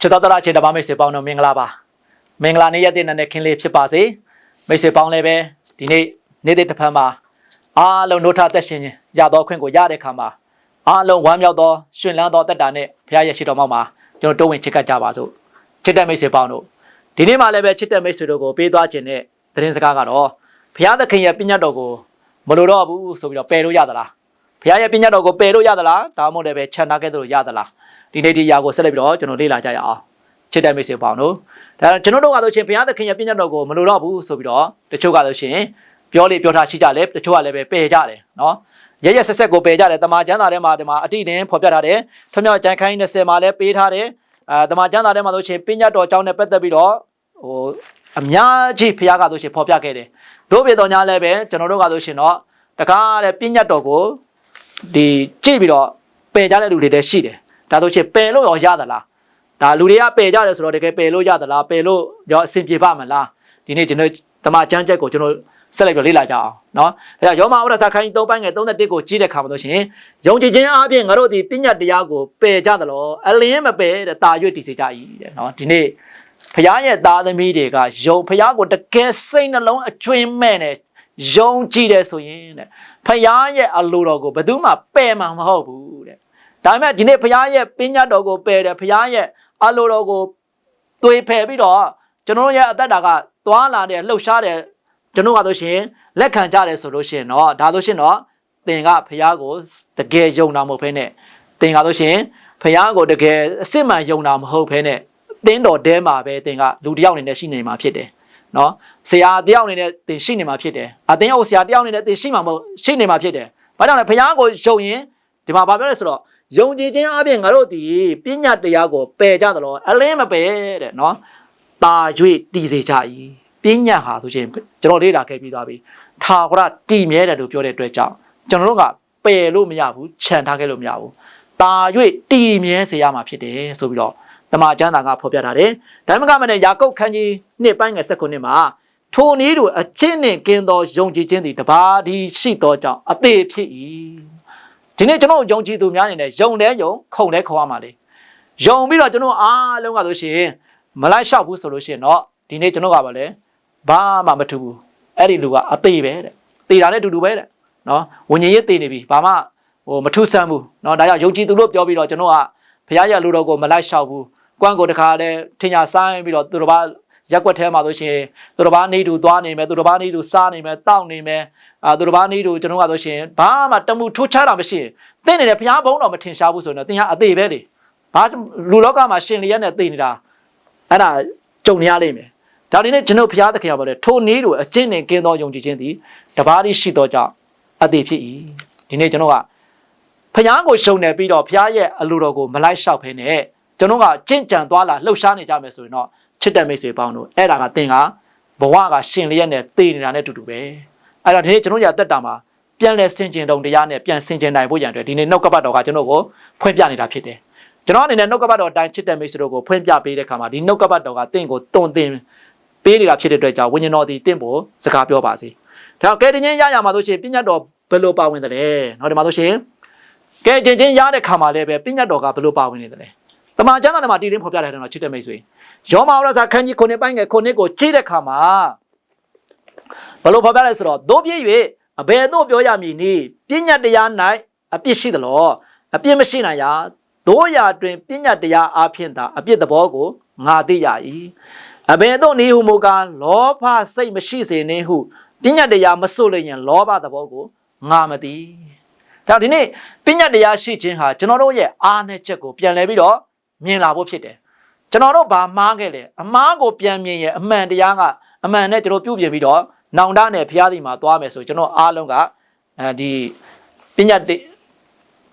ချစ်တော်တရချစ်တပါမိတ်ဆွေပေါင်းတို့မင်္ဂလာပါမင်္ဂလာနေ့ရက်တဲ့နေ့ခင်းလေးဖြစ်ပါစေမိတ်ဆွေပေါင်းလည်းပဲဒီနေ့နေ့တဲ့တစ်ဖက်မှာအားလုံးနှုတ်ထသက်ရှင်ရသောခွင့်ကိုရတဲ့ခါမှာအားလုံးဝမ်းမြောက်သောရှင်လန်းသောတက်တာနဲ့ဘုရားရဲ့ရှိတော်မောက်မှာကျွန်တော်တိုးဝင်ချစ်ကပ်ကြပါစို့ချစ်တဲ့မိတ်ဆွေပေါင်းတို့ဒီနေ့မှလည်းပဲချစ်တဲ့မိတ်ဆွေတို့ကိုပေးသွားခြင်းနဲ့သတင်းစကားကတော့ဘုရားသခင်ရဲ့ပြညတ်တော်ကိုမလိုတော့ဘူးဆိုပြီးတော့ပယ်လို့ရသလားဘုရားရဲ့ပြညတ်တော်ကိုပယ်လို့ရသလားဒါမှမဟုတ်လည်းပဲခြံထားခဲ့သလိုရသလား ဒီနေ့ဒီຢာကိုဆက်လက်ပြီးတော့ကျွန်တော်လေ့လာကြရအောင်ချစ်တဲ့မိတ်ဆွေပေါင်းတို့ဒါကျွန်တော်တို့ကဆိုရှင်ဘုရားသခင်ရဲ့ပြညတ်တော်ကိုမလိုတော့ဘူးဆိုပြီးတော့တချို့ကဆိုရှင်ပြောလေပြောထားရှိကြတယ်တချို့ကလည်းပဲပယ်ကြတယ်နော်ရရဆက်ဆက်ကိုပယ်ကြတယ်တမန်ကျမ်းစာထဲမှာဒီမှာအတိတင်ဖော်ပြထားတယ်ထွမြောက်ကျမ်းခိုင်း20မှာလည်းပေးထားတယ်အာတမန်ကျမ်းစာထဲမှာဆိုရှင်ပြညတ်တော်အကြောင်းနဲ့ပတ်သက်ပြီးတော့ဟိုအများကြီးဘုရားကဆိုရှင်ဖော်ပြခဲ့တယ်တို့ပြေတော်ညာလည်းပဲကျွန်တော်တို့ကဆိုရှင်တော့တကားတဲ့ပြညတ်တော်ကိုဒီကြည့်ပြီးတော့ပယ်ကြတဲ့လူတွေလည်းရှိတယ် ဒါဆိုရှင်ပယ်လို့ရောရသလားဒါလူတွေကပယ်ကြတယ်ဆိုတော့တကယ်ပယ်လို့ရသလားပယ်လို့ရောအဆင်ပြေပါမလားဒီနေ့ကျွန်တော်တမန်ကျမ်းချက်ကိုကျွန်တော်ဆက်လိုက်ပြီးလေ့လာကြအောင်နော်အဲဒါရောမဩရစာခိုင်း3ပိုင်းငယ်31ကိုကြည့်တဲ့ခါမှာဆိုရှင်ယုံကြည်ခြင်းအပြင်ငါတို့ဒီပညာတရားကိုပယ်ကြသလိုအလင်းမပယ်တဲ့တာရွတ်တည်စေကြ၏တဲ့နော်ဒီနေ့ဖခင်ရဲ့သားသမီးတွေကယုံဖခင်ကိုတကယ်စိတ်နှလုံးအကျွင်းမဲ့နဲ့ယုံကြည်တယ်ဆိုရင်တဲ့ဖခင်ရဲ့အလိုတော်ကိုဘယ်သူမှပယ်မှာမဟုတ်ဘူးတဲ့ ဒါပေမဲ့ဒီနေ့ဖခင်ရဲ့ပညာတော်ကိုပယ်တယ်ဖခင်ရဲ့အလိုတော်ကိုသွေဖယ်ပြီးတော့ကျွန်တော်ရဲ့အသက်တာကသွားလာတဲ့လှုပ်ရှားတဲ့ကျွန်တော်ကဆိုရှင်လက်ခံကြတယ်ဆိုလို့ရှိရင်တော့ဒါဆိုရှင်တော့သင်ကဖះကိုတကယ်ယုံတာမဟုတ်ဘဲနဲ့သင်ကဆိုရှင်ဖះကိုတကယ်အစစ်မှန်ယုံတာမဟုတ်ဘဲနဲ့သင်တော်တဲမှာပဲသင်ကလူတစ်ယောက်အနေနဲ့ရှိနေမှာဖြစ်တယ်နော်ဆရာတယောက်အနေနဲ့သင်ရှိနေမှာဖြစ်တယ်အသင်ဟုတ်ဆရာတယောက်အနေနဲ့သင်ရှိမှာမဟုတ်ရှိနေမှာဖြစ်တယ်ဘာကြောင့်လဲဖះကိုယုံရင်ဒီမှာဘာပြောလဲဆိုတော့ ယုံကြည်ခြင်းအပြင်ငါတို့ဒီပညာတရားကိုပယ်ကြသလိုအလင်းမပယ်တဲ့နော်တာ၍တည်စေကြ၏ပညာဟာဆိုရှင်ကျွန်တော်လေ့လာခဲ့ပြီးသွားပြီထာဝရတည်မြဲတယ်လို့ပြောတဲ့အတွက်ကြောင့်ကျွန်တော်တို့ကပယ်လို့မရဘူးခြံထားခဲ့လို့မရဘူးတာ၍တည်မြဲစေရမှာဖြစ်တယ်ဆိုပြီးတော့တမန်ကျမ်းစာကဖော်ပြထားတယ်ဒါမှမဟုတ်မနဲ့ယာကုပ်ခန်းကြီးနှစ်ပိုင်းငယ်16မှာထိုနည်းတို့အချင်းနှင့်ကင်းသောယုံကြည်ခြင်းသည်တပါးဒီရှိသောကြောင့်အသေးဖြစ်၏ ဒီနေ့ကျွန်တော်ယုံကြည်သူများအနေနဲ့ယုံတဲ့ယုံခုံတဲ့ခေါ်ရမှာလေယုံပြီးတော့ကျွန်တော်အားလုံးကဆိုရှင်မလိုက်လျှောက်ဘူးဆိုလို့ရှိရင်တော့ဒီနေ့ကျွန်တော်ကပါလေဘာမှမထူဘူးအဲ့ဒီလူကအသေးပဲတဲ့သေတာနဲ့အတူတူပဲတဲ့နော်ဝิญဉ်ရေးသေနေပြီဘာမှဟိုမထူးဆန်းဘူးနော်ဒါကြောင့်ယုံကြည်သူလို့ပြောပြီးတော့ကျွန်တော်ကဘုရားရဲ့လူတော်ကိုမလိုက်လျှောက်ဘူးကွမ်းကိုတခါတည်းထင်ညာဆိုင်ပြီးတော့သူတော်ဘာ ရက်ွက်ထဲမှာဆိုရှင်သူတော်ဘာနေတူသွားနေမယ်သူတော်ဘာနေတူစားနေမယ်တောက်နေမယ်အာသူတော်ဘာနေတူကျွန်တော်ကဆိုရှင်ဘာမှတမှုထိုးချတာမရှိရင်သင်နေတယ်ဘုရားဘုန်းတော်မထင်ရှားဘူးဆိုရင်တော့သင်ဟာအသေးပဲလေဘာလူလောကမှာရှင်လျက်နဲ့သိနေတာအဲ့ဒါကြုံရလိမ့်မယ်ဒါဒီနေ့ကျွန်တော်ဘုရားသခင်ကပြောတယ်ထိုနည်းတို့အကျင့်နဲ့ကင်းသောယုံကြည်ခြင်းသည်တပါးရှိသောကြောင့်အသေးဖြစ်၏ဒီနေ့ကျွန်တော်ကဘုရားကိုရှုံနေပြီးတော့ဘုရားရဲ့အလိုတော်ကိုမလိုက်လျှောက်ဖ ೇನೆ ကျွန်တော်ကကြင့်ကြံသွားလာလှုပ်ရှားနေကြမယ်ဆိုရင်တော့ ချစ်တဲ့မိတ်ဆွေပေါင်းတို့အဲ့ဒါကသင်ကဘဝကရှင်လျက်နဲ့တည်နေတာနဲ့တူတူပဲအဲ့တော့ဒီနေ့ကျွန်တော်ရတက်တာမှာပြန်လဲဆင်ကျင်တုံတရားနဲ့ပြန်ဆင်ကျင်နိုင်ဖို့ရန်အတွက်ဒီနေ့နှုတ်ကပတ်တော်ကကျွန်တော်ကိုဖွင့်ပြနေတာဖြစ်တယ်ကျွန်တော်အနေနဲ့နှုတ်ကပတ်တော်အတိုင်းချစ်တဲ့မိတ်ဆွေတို့ကိုဖွင့်ပြပေးတဲ့အခါမှာဒီနှုတ်ကပတ်တော်ကသင်ကိုတုံသင်ပေးနေတာဖြစ်တဲ့အတွက်ကြောင့်ဝိညာဉ်တော်ဒီတင့်ဖို့စကားပြောပါစေ။ဒါတော့ကဲတင်ချင်းရရမှာဆိုရှင်ပညာတော်ဘယ်လိုပါဝင်တယ်လဲ။နောက်ဒီမှာဆိုရှင်ကဲတင်ချင်းရတဲ့ခါမှာလည်းပဲပညာတော်ကဘယ်လိုပါဝင်နေတယ်လဲ။ တမန်ကျမ်းစာထဲမှာတည်တင်းဖော်ပြထားတယ်တော့ချစ်တဲ့မိတ်ဆွေ။ယောမဩရစာခန်းကြီးခုနှစ်ပိုင်းငယ်ခုနှစ်ကိုကြည့်တဲ့ခါမှာဘယ်လိုဖော်ပြလဲဆိုတော့တို့ပြည့်၍အဘယ်သို့ပြောရမည်နည်းပညာတရား၌အပြစ်ရှိသလားအပြစ်မရှိနိုင်ရာတို့ရာတွင်ပညာတရားအဖြစ်သာအပြစ်သဘောကိုငါသိရ၏အဘယ်သို့နည်းဟုမူကားလောဘစိတ်မရှိစေနှင့်ဟုပညာတရားမစွလို့ရင်လောဘသဘောကိုငါမသိဒါဒီနေ့ပညာတရားရှိခြင်းဟာကျွန်တော်တို့ရဲ့အားနဲ့ချက်ကိုပြန်လဲပြီးတော့ မြင်လာဖို့ဖြစ်တယ်ကျွန်တော်တို့ဘာမှားခဲ့လဲအမှားကိုပြန်မြင်ရင်အမှန်တရားကအမှန်နဲ့ကျွန်တော်ပြုပြင်ပြီးတော့နောင်တနဲ့ဘုရားသခင်မှာသွားမယ်ဆိုကျွန်တော်အားလုံးကအဲဒီပညာ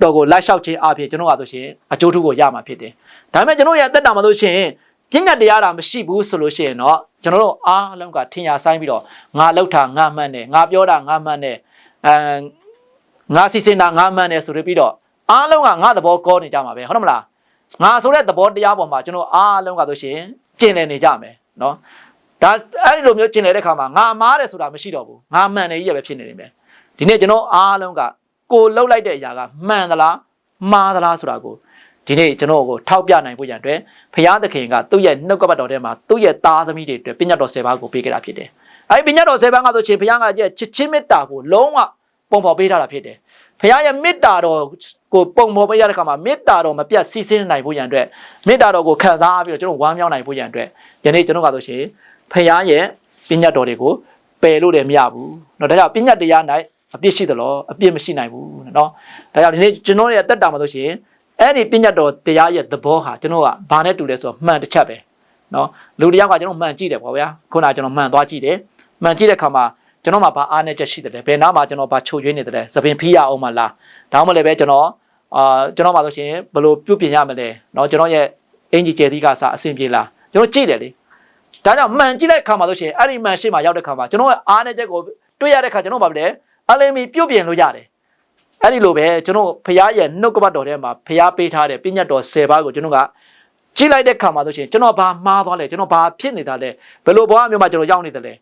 တော်ကိုလိုက်လျှောက်ခြင်းအဖြစ်ကျွန်တော်ကဆိုရှင်အကျိုးထုကိုရမှာဖြစ်တယ်ဒါပေမဲ့ကျွန်တော်ရဲ့အသက်တာမှာဆိုရှင်ပညာတရားတာမရှိဘူးဆိုလို့ရှိရင်တော့ကျွန်တော်တို့အားလုံးကထင်ရှားဆိုင်ပြီးတော့ငါလောက်တာငါမှန်တယ်ငါပြောတာငါမှန်တယ်အဲငါစီစဉ်တာငါမှန်တယ်ဆိုပြီးတော့အားလုံးကငါသဘောကောနေကြမှာပဲဟုတ်တယ်မလား ငါဆိုတဲ့သဘောတရားပေါ်မှာကျွန်တော်အားလုံးကဆိုရှင်ကျင်လည်နေကြမယ်နော်ဒါအဲ့ဒီလိုမျိုးကျင်လည်တဲ့ခါမှာငါမားတယ်ဆိုတာမရှိတော့ဘူးငါမှန်တယ်ကြီးရပဲဖြစ်နေနေမယ်ဒီနေ့ကျွန်တော်အားလုံးကကိုလှုပ်လိုက်တဲ့အရာကမှန်သလားမှားသလားဆိုတာကိုဒီနေ့ကျွန်တော်ကိုထောက်ပြနိုင်ဖို့ရန်အတွက်ဖရာသခင်ကသူ့ရဲ့နှုတ်ကပတ်တော်ထဲမှာသူ့ရဲ့သားသမီးတွေအတွက်ပညာတော်၁၀ပါးကိုပေးခဲ့တာဖြစ်တယ်။အဲဒီပညာတော်၁၀ပါးကဆိုရှင်ဖရာကရဲ့ချစ်ချင်းမေတ္တာကိုလုံးဝပုံဖော်ပေးထားတာဖြစ်တယ်။ ဖရာရဲ့မေတ္တာတော်ကိုပုံဖော်ပေးရတဲ့အခါမှာမေတ္တာတော်မပြတ်စီးဆင်းနိုင်ဖို့ရန်အတွက်မေတ္တာတော်ကိုခံစားပြီးတော့ကျွန်တော်ဝမ်းမြောက်နိုင်ဖို့ရန်အတွက်ယနေ့ကျွန်တော်ကဆိုရှင်ဖရာရဲ့ပညာတော်တွေကိုပယ်လို့လည်းမရဘူး။နော်ဒါကြောင့်ပညာတရား၌အပြစ်ရှိသလားအပြစ်မရှိနိုင်ဘူးနော်။ဒါကြောင့်ဒီနေ့ကျွန်တော်ရဲ့တက်တာမှာဆိုရှင်အဲ့ဒီပညာတော်တရားရဲ့သဘောဟာကျွန်တော်ကဘာနဲ့တူလဲဆိုတော့မှန်တစ်ချက်ပဲနော်လူတစ်ယောက်ကကျွန်တော်မှန်ကြည့်တယ်ပေါ့ဗျာခုနကကျွန်တော်မှန်သွားကြည့်တယ်မှန်ကြည့်တဲ့အခါမှာ ကျွန်တော်မှာဘာအားနဲ့ချက်ရှိတယ်လဲဘယ်နားမှာကျွန်တော်ဘာချုပ်ရွေးနေတယ်လဲသပင်ဖီးရအောင်မလားဒါမှမဟုတ်လည်းပဲကျွန်တော်အာကျွန်တော်မှာဆိုရှင်ဘယ်လိုပြုပြင်ရမလဲနော်ကျွန်တော်ရဲ့အင်ဂျီကျယ်သီးကစအဆင်ပြေလားကျွန်တော်ကြည့်တယ်လေဒါကြောင့်မှန်ကြည့်တဲ့အခါမှာဆိုရှင်အဲ့ဒီမှန်ရှိမှရောက်တဲ့အခါမှာကျွန်တော်ရဲ့အားနဲ့ချက်ကိုတွေ့ရတဲ့အခါကျွန်တော်ဘာလဲအလင်းမီပြုပြင်လို့ရတယ်အဲ့ဒီလိုပဲကျွန်တော်ဖရားရဲ့နှုတ်ကပတ်တော်ထဲမှာဖရားပေးထားတဲ့ပြညတ်တော်10ပါးကိုကျွန်တော်ကကြည့်လိုက်တဲ့ခါမှာဆိုရှင်ကျွန်တော်ဘာမှားသွားလဲကျွန်တော်ဘာဖြစ်နေတာလဲဘယ်လိုဘဝမျိုးမှာကျွန်တော်ရောက်နေတယ်လဲ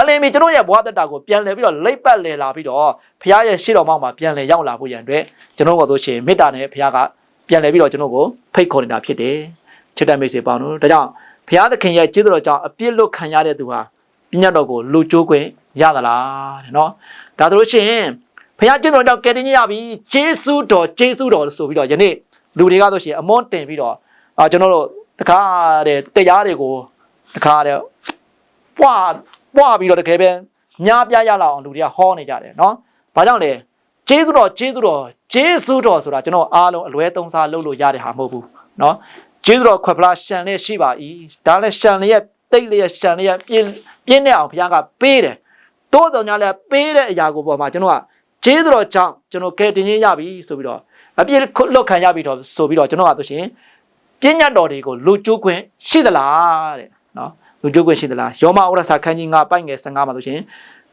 အလင်းမီကျွန်တော်ရဲ့ဘဝတက်တာကိုပြန်လဲပြီးတော့လိပ်ပတ်လဲလာပြီးတော့ဖရားရဲ့ရှေ့တော်မောက်မှာပြန်လဲရောက်လာဖို့ရန်အတွက်ကျွန်တော်ကဆိုရှင်မေတ္တာနဲ့ဖရားကပြန်လဲပြီးတော့ကျွန်တော်ကိုဖိတ်ခေါ်နေတာဖြစ်တယ်ချစ်တဲ့မိတ်ဆွေပေါင်းတို့ဒါကြောင့်ဖရားသခင်ရဲ့ကျေးဇူးတော်ကြောင့်အပြစ်လွတ်ခံရတဲ့သူဟာပြညတ်တော်ကိုလူကျိုးခွင့်ရသလားတဲ့နော်ဒါဆိုလို့ရှိရင်ဖခင်ကျင့်တော်ကြောင့်ကယ်တင်ရပြီဂျေစုတော်ဂျေစုတော်ဆိုပြီးတော့ယနေ့လူတွေကဆိုရှင်အမွန်းတင်ပြီးတော့အာကျွန်တော်တို့တခါတဲ့တရားတွေကိုတခါတဲ့ ပွားပွားပြီးတော့တကယ်ပဲညားပြရလောက်အောင်လူတွေကဟောနေကြတယ်နော်။ဘာကြောင့်လဲဂျေစုတော်ဂျေစုတော်ဂျေစုတော်ဆိုတာကျွန်တော်အားလုံးအလွဲသုံးစားလုပ်လို့ရတဲ့ဟာမဟုတ်ဘူးနော်။ဂျေစုတော်ခွက်ဖလားရှန်လေးရှိပါ၏။ဒါလည်းရှန်လေးရဲ့တိတ်လေးရဲ့ရှန်လေးရဲ့ပြင်းပြင်းတဲ့အောင်ဘုရားကပေးတယ်။တိုးတော်ညာလည်းပေးတဲ့အရာကိုပေါ်မှာကျွန်တော်ကကျေးဇူးတော်ကြောင့်ကျွန်တော်ကယ်တင်ခြင်းရပြီဆိုပြီးတော့အပြည့်လွတ်ခံရပြီတော့ဆိုပြီးတော့ကျွန်တော်ကဆိုရှင်ပညာတော်တွေကိုလူကျိုးခွင့်ရှိသလားတဲ့နော် လူကျိုးခွင့်ရှိသလားယောမဩရစာခန်းကြီး9ပိုက်ငယ်15မှာဆိုရှင်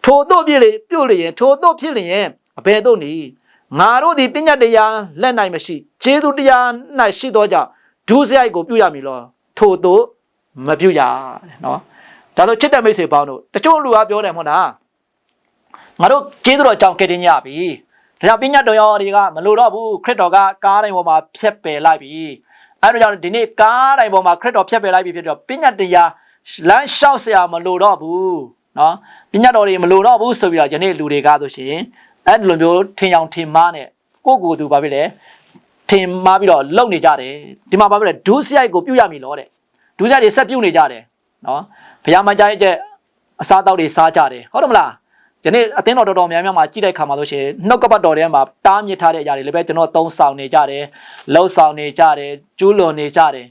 ထိုတို့ပြည့်လေပြုတ်လျင်ထိုတို့ဖြစ်လျင်အဘယ်တို့နေငါတို့သည်ပညာတရားလက်နိုင်မရှိကျေးဇူးတရား၌ရှိသောကြောင့်ဒုစရိုက်ကိုပြုရမည်လောထိုတို့မပြုရတဲ့နော်ဒါဆိုချစ်တဲ့မိတ်ဆွေပေါင်းတို့တချို့လူကပြောတယ်မဟုတ်လားငါတို့ကျေးဇူးတော်အကြောင်းကဲတင်ကြပြီဒါကြောင့်ပညာတော်ရောတွေကမလိုတော့ဘူးခရစ်တော်ကကားတိုင်းပေါ်မှာဖြတ်ပယ်လိုက်ပြီအဲဒါကြောင့်ဒီနေ့ကားတိုင်းပေါ်မှာခရစ်တော်ဖြတ်ပယ်လိုက်ပြီဖြစ်တော့ပညာတရား လမ်းလျှောက်เสียမလိုတော့ဘူးเนาะပညာတော်တွေမလိုတော့ဘူးဆိုပြီးတော့ယနေ့လူတွေကဆိုရှင်အဲ့ဒီလိုမျိုးထင်အောင်ထင်မှားနဲ့ကိုယ့်ကိုယ်သူဘာဖြစ်လဲထင်မှားပြီးတော့လုံနေကြတယ်ဒီမှာဘာဖြစ်လဲဒုစရိုက်ကိုပြုတ်ရမည်လို့တဲ့ဒုစရိုက်တွေဆက်ပြုတ်နေကြတယ်เนาะဘုရားမကြားတဲ့အစားတောက်တွေစားကြတယ်ဟုတ်တယ်မလားယနေ့အသင်းတော်တော်တော်များများမှာကြည့်တဲ့ခါမှာဆိုရှင်နှုတ်ကပတ်တော်ထဲမှာတားမြစ်ထားတဲ့အရာတွေလည်းပဲကျွန်တော်သုံးဆောင်နေကြတယ်လှုပ်ဆောင်နေကြတယ်ကျူးလွန်နေကြတယ်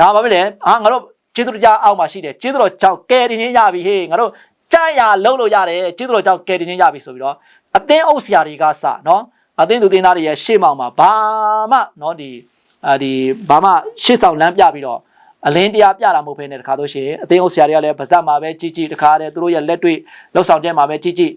ဒါပါပဲလေအာငါတို့ ကျေးဇူးတရားအောက်မှာရှိတယ်ကျေးဇူးတော်ကြောင့်ကယ်တင်ခြင်းရပြီဟေးငါတို့ကြံ့ရလှုပ်လို့ရတယ်ကျေးဇူးတော်ကြောင့်ကယ်တင်ခြင်းရပြီဆိုပြီးတော့အသင်းအုပ်ဆရာတွေကစနော်အသင်းသူသင်သားတွေရဲ့ရှေ့မှောက်မှာဘာမှနော်ဒီအာဒီဘာမှရှေ့ဆောင်လမ်းပြပြီးတော့အလင်းတရားပြတာမဟုတ်ဘဲနဲ့တခါတော့ရှင်အသင်းအုပ်ဆရာတွေကလည်းဗဇက်မှာပဲကြီးကြီးတခါတည်းသူတို့ရဲ့လက်တွေ့လှုပ်ဆောင်တဲ့မှာပဲကြီးကြီး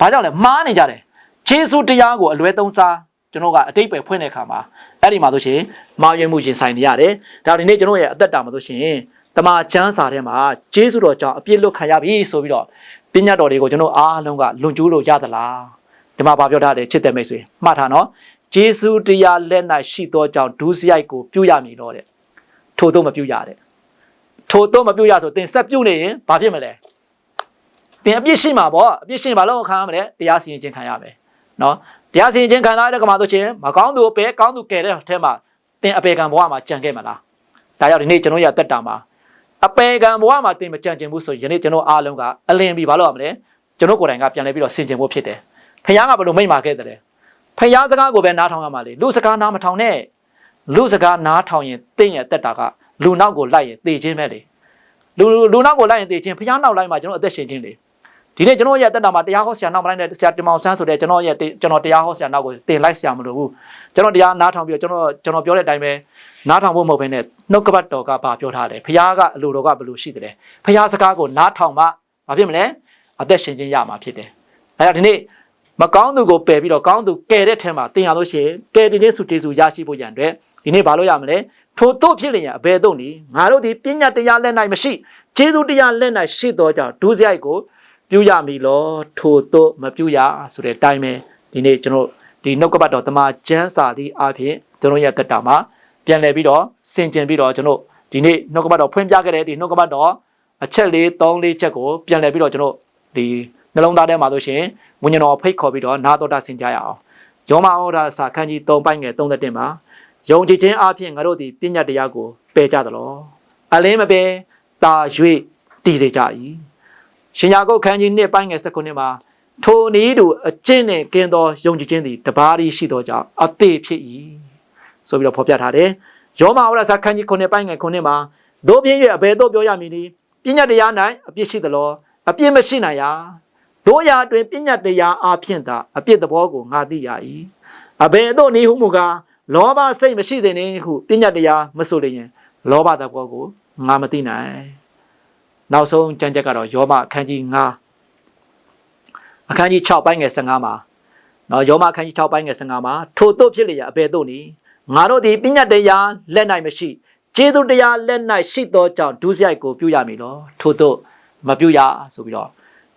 ဘာကြောင့်လဲမှားနေကြတယ်ခြေဆုတရားကိုအလွဲသုံးစား ကျွန်တော်ကအတိတ်ပဲဖွင့်တဲ့အခါမှာအဲ့ဒီမှာဆိုရှင်မာရွေးမှုရင်ဆိုင်နေရတယ်ဒါဒီနေ့ကျွန်တော်ရဲ့အသက်တာမှာဆိုရှင်တမန်ကျမ်းစာထဲမှာဂျေစုတော်ကြောင့်အပြစ်လွတ်ခံရပြီဆိုပြီးတော့ပညာတော်တွေကိုကျွန်တော်အားလုံးကလွန်ကျူးလို့ရသလားဒီမှာဗာပြောထားတယ်ချစ်တဲ့မိတ်ဆွေမှတ်ထားနော်ဂျေစုတရားလက်၌ရှိသောကြောင့်ဒုစရိုက်ကိုပြုရမည်တော့တဲ့ထို့တော့မပြုရတဲ့ထို့တော့မပြုရဆိုသင်ဆက်ပြုနေရင်ဘာဖြစ်မလဲသင်အပြစ်ရှိမှာပေါ့အပြစ်ရှိရင်ဘာလို့ခံရမလဲတရားစီရင်ခြင်းခံရမယ်နော် တရားစီရင်ခြင်းခံရတဲ့ကမှာဆိုချင်းမကောင်းသူပဲကောင်းသူကယ်တဲ့ထဲမှာသင်အပေကံဘဝမှာကြံခဲ့မလားဒါကြောင့်ဒီနေ့ကျွန်တော်ရတက်တာမှာအပေကံဘဝမှာသင်မကြံကျင်ဘူးဆိုရင်ယနေ့ကျွန်တော်အားလုံးကအလင်းပြီးဘာလို့ရမလဲကျွန်တော်ကိုယ်တိုင်ကပြန်လဲပြီးတော့ဆင်ကျင်ဖို့ဖြစ်တယ်ဖခင်ကဘယ်လိုမိန့်မာခဲ့တယ်ဖခင်စကားကိုပဲနားထောင်ရမှာလေလူစကားနားမထောင်နဲ့လူစကားနားထောင်ရင်သင်ရဲ့တက်တာကလူနောက်ကိုလိုက်ရင်သေခြင်းပဲလေလူလူနောက်ကိုလိုက်ရင်သေခြင်းဖခင်နောက်လိုက်မှကျွန်တော်အသက်ရှင်ခြင်းလေ ဒီနေ့ကျွန်တော်ရဲ့တက်တာမှာတရားဟောဆရာနောက်မလိုက်တဲ့ဆရာတင်မောင်ဆန်းဆိုတဲ့ကျွန်တော်ရဲ့ကျွန်တော်တရားဟောဆရာနောက်ကိုတင်လိုက်ဆရာမလို့ဘူးကျွန်တော်တရားနားထောင်ပြီးတော့ကျွန်တော်ကျွန်တော်ပြောတဲ့အတိုင်းပဲနားထောင်ဖို့မဟုတ်ဘဲနဲ့နှုတ်ကပတ်တော်ကဘာပြောထားလဲဖခင်ကအလိုတော်ကဘယ်လိုရှိတယ်ဖခင်စကားကိုနားထောင်မှဘာဖြစ်မလဲအသက်ရှင်ခြင်းရမှာဖြစ်တယ်အဲဒါဒီနေ့မကောင်းသူကိုပယ်ပြီးတော့ကောင်းသူကယ်တဲ့ထဲမှာတင်ရလို့ရှိရင်ကယ်တင်ခြင်းစုတေစုရရှိဖို့ရန်အတွက်ဒီနေ့ဘာလို့ရမလဲထိုတို့ဖြစ်လျင်အဘယ်တို့နီငါတို့ဒီပညာတရားလက်၌မရှိခြေစုတရားလက်၌ရှိသောကြောင့်ဒုစရိုက်ကို ပြုရမည်လောထိုတို့မပြုရဆိုတဲ့အတိုင်းပဲဒီနေ့ကျွန်တော်ဒီနှုတ်ကပတ်တော်တမန်ကျမ်းစာသည့်အဖြစ်ကျွန်တော်ရဲ့တက်တာမှာပြန်လည်ပြီးတော့စင်ကျင်ပြီးတော့ကျွန်တော်ဒီနေ့နှုတ်ကပတ်တော်ဖွင့်ပြခဲ့တဲ့ဒီနှုတ်ကပတ်တော်အချက်လေး၃လေးချက်ကိုပြန်လည်ပြီးတော့ကျွန်တော်ဒီနှလုံးသားထဲမှာဆိုရှင်ဝိညာဉ်တော်ဖိတ်ခေါ်ပြီးတော့နာတော်တာဆင်ကြရအောင်ယောမဩဒါစာခန်းကြီး၃ပိုင်းငယ်31မှာယုံကြည်ခြင်းအပြင်ငါတို့ဒီပညာတရားကိုပယ်ကြသလောအလင်းမပယ်တာ၍တည်စေကြ၏ ရှင်ယာကုတ်ခန်းကြီး1ပိုင်းငယ်19မှာထိုနည်းတူအကျင့်နဲ့ကင်းသောယုံကြည်ခြင်းသည်တပါးရီရှိသောကြောင့်အသေးဖြစ်၏ဆိုပြီးတော့ဖော်ပြထားတယ်ယောမဩဒါစာခန်းကြီး9ပိုင်းငယ်9မှာတို့ပြင်း၍အဘယ်သို့ပြောရမည်နည်းပညာတရား၌အပြစ်ရှိသလောအပြစ်မရှိနိုင်ရာတို့ရာတွင်ပညာတရားအဖြစ်သာအပြစ်သဘောကိုငါသိရ၏အဘယ်သို့နည်းဟုမူကားလောဘစိတ်မရှိစေနှင့်ဟုပညာတရားမဆိုလျင်လောဘသဘောကိုငါမသိနိုင် နောက်ဆုံးကြံချက်ကတော့ယောမအခန်းကြီး9အခန်းကြီး6ပိုင်းငယ်15မှာနော်ယောမအခန်းကြီး6ပိုင်းငယ်15မှာထို့သို့ဖြစ်လျက်အဘယ်သို့နည်းငါတို့သည်ပညာတရားလက်၌မရှိကျေးဇူးတရားလက်၌ရှိသောကြောင့်ဒုစရိုက်ကိုပြုရမည်လောထို့သို့မပြုရဆိုပြီးတော့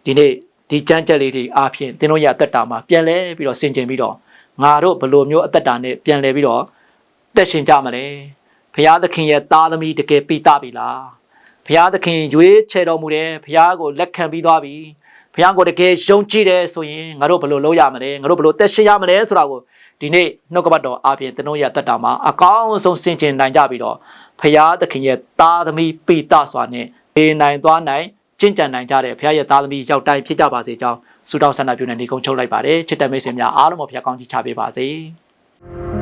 ဒီနေ့ဒီကြမ်းကြက်လေးတွေအားဖြင့်သင်တို့ရအသက်တာမှာပြန်လဲပြီးတော့ဆင်ခြင်ပြီးတော့ငါတို့ဘယ်လိုမျိုးအသက်တာနဲ့ပြန်လဲပြီးတော့တက်ရှင်ကြမလဲဘုရားသခင်ရဲ့သားသမီးတကယ်ပိတပြီလား ဘုရားသခင်ရွေးချယ်တော်မူတယ်ဘုရားကိုလက်ခံပြီးသွားပြီဘုရားကိုတကယ်ယုံကြည်တယ်ဆိုရင်ငါတို့ဘယ်လိုလုပ်ရမလဲငါတို့ဘယ်လိုတက်ရှင်ရမလဲဆိုတာကိုဒီနေ့နှုတ်ကပတ်တော်အားဖြင့်သင်တို့ရအသက်တာမှာအကောင်းဆုံးဆင်ခြင်နိုင်ကြပြီးတော့ဖရာသခင်ရဲ့သားသမီးပိတစွာနဲ့နေနိုင်သွားနိုင်ကျင့်ကြံနိုင်ကြတဲ့ဖရာရဲ့သားသမီးရောက်တိုင်းဖြစ်ကြပါစေကြောင်းဆုတောင်းဆန္ဒပြုနေနေကုန်းချုပ်လိုက်ပါတယ်ချစ်တဲ့မိတ်ဆွေများအားလုံးကိုဖရာကောင်းကြီးချပေးပါစေ။